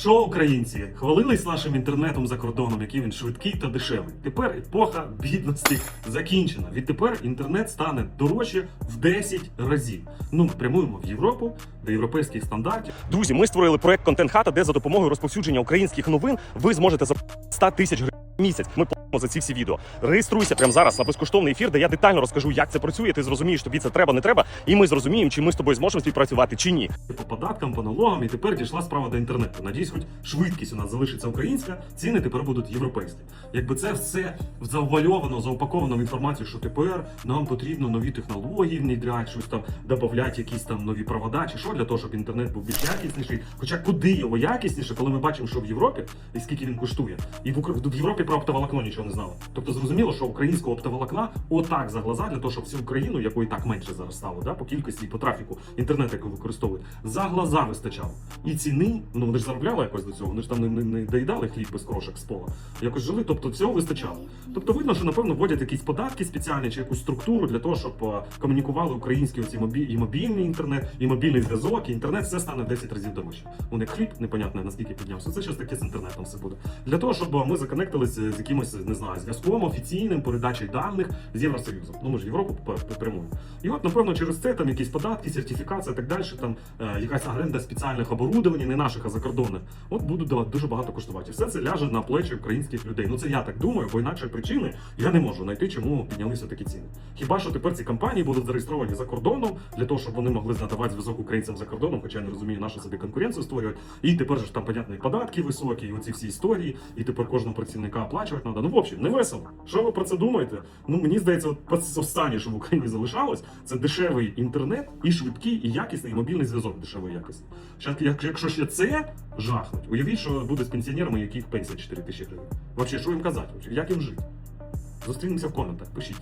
Що українці хвалились нашим інтернетом за кордоном, який він швидкий та дешевий. Тепер епоха бідності закінчена. Відтепер інтернет стане дорожче в 10 разів. Ну, прямуємо в Європу до європейських стандартів. Друзі, ми створили проект Контент Хата, де за допомогою розповсюдження українських новин ви зможете за 100 тисяч гривень місяць. Ми за ці всі відео. Реєструйся прямо зараз на безкоштовний ефір, де я детально розкажу, як це працює. Ти зрозумієш, тобі це треба, не треба, і ми зрозуміємо, чи ми з тобою зможемо співпрацювати чи ні. по податкам, по налогам, і тепер дійшла справа до інтернету. Надіюсь, хоч швидкість у нас залишиться українська, ціни тепер будуть європейські. Якби це все завуальовано, заупаковано в інформацію, що тепер нам потрібно нові технології внедряти, щось там додати, якісь там нові провода, чи що для того, щоб інтернет був більш якісніший. Хоча куди його якісніше, коли ми бачимо, що в Європі і скільки він коштує, і в, Європі про оптоволокно нічого не знали. Тобто зрозуміло, що українського оптоволокна отак за глаза для того, щоб всю Україну, якої так менше зараз стало, да, по кількості і по трафіку інтернет, який використовують, за глаза вистачало. І ціни, ну вони ж заробляли якось до цього, вони ж там не, не, не доїдали хліб без крошок з пола. Якось жили, тобто цього вистачало. Тобто видно, що напевно вводять якісь податки спеціальні чи якусь структуру для того, щоб е, комунікували українські оці мобі... і мобільний інтернет, і мобільний зв'язок, і інтернет все стане в 10 разів дорожче. У них хліб непонятно наскільки піднявся. Це щось таке з інтернетом все буде. Для того, щоб ми законектилися з якимось, не знаю, зв'язком офіційним, передачею даних з Євросоюзом. Ну ми ж Європу пр- прямуємо. І от, напевно, через це там якісь податки, сертифікація так далі, там е, якась оренда спеціальних оборудовань, не наших, а закордонних, от будуть дуже багато коштувати. І все це ляже на плечі українських людей. Ну це я так думаю, бо інакше причини я не можу знайти, чому піднялися такі ціни. Хіба що тепер ці компанії будуть зареєстровані за кордоном для того, щоб вони могли надавати зв'язок українцям за кордоном, хоча я не розумію, на собі конкуренцію створюють. І тепер ж там, понятно, податки високі, і оці всі історії, і тепер кожного працівника оплачувати треба. Ну, общем, не весело. Що ви про це думаєте? Ну мені здається, от останнє, що в Україні залишалось, це дешевий інтернет і швидкий, і якісний і мобільний зв'язок дешевої якісний. Щас, як- якщо ще це жахнуть, уявіть, що буде з пенсіонерами, яких пенсія 4 тисячі гривень. Взагалі, що їм казати? Як їм жити? Зустрінемося в коментах, пишіть.